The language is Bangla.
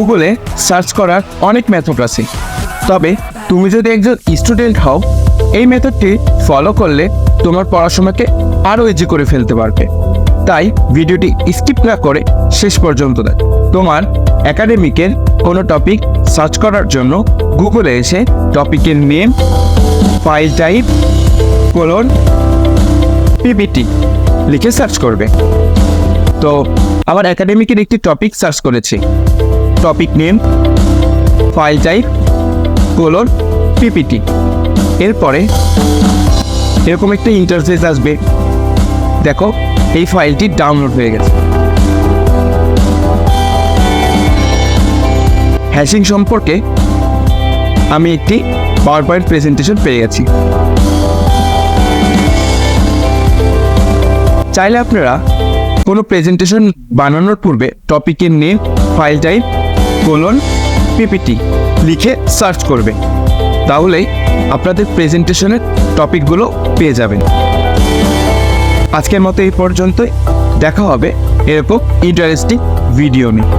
গুগলে সার্চ করার অনেক মেথড আছে। তবে তুমি যদি একজন স্টুডেন্ট হও, এই মেথডটি ফলো করলে তোমার পড়াশোনাকে আরও ইজি করে ফেলতে পারবে। তাই ভিডিওটি স্কিপ না করে শেষ পর্যন্ত দেখ। তোমার একাডেমিকের কোনো টপিক সার্চ করার জন্য গুগলে এসে টপিকের name file type colon PPT লিখে সার্চ করবে। তো, আমার একাডেমিকের একটি টপিক সার্চ করেছি। Topic name file type colon PPT এরপরে এরকম একটা ইন্টারফেস আসবে। দেখো, এই ফাইলটি ডাউনলোড হয়ে গেছে। হ্যাশিং সম্পর্কে আমি একটি পাওয়ার পয়েন্ট প্রেজেন্টেশন পেয়ে গেছি। চাইলে আপনারা কোনো প্রেজেন্টেশন বানানোর পূর্বে টপিকের name file type colon PPT লিখে সার্চ করবে তাহলেই আপনাদের প্রেজেন্টেশনের টপিকগুলো পেয়ে যাবেন। আজকের মতো এই পর্যন্তই। দেখা হবে এরকম ইন্টারেস্টিং ভিডিও নিয়ে।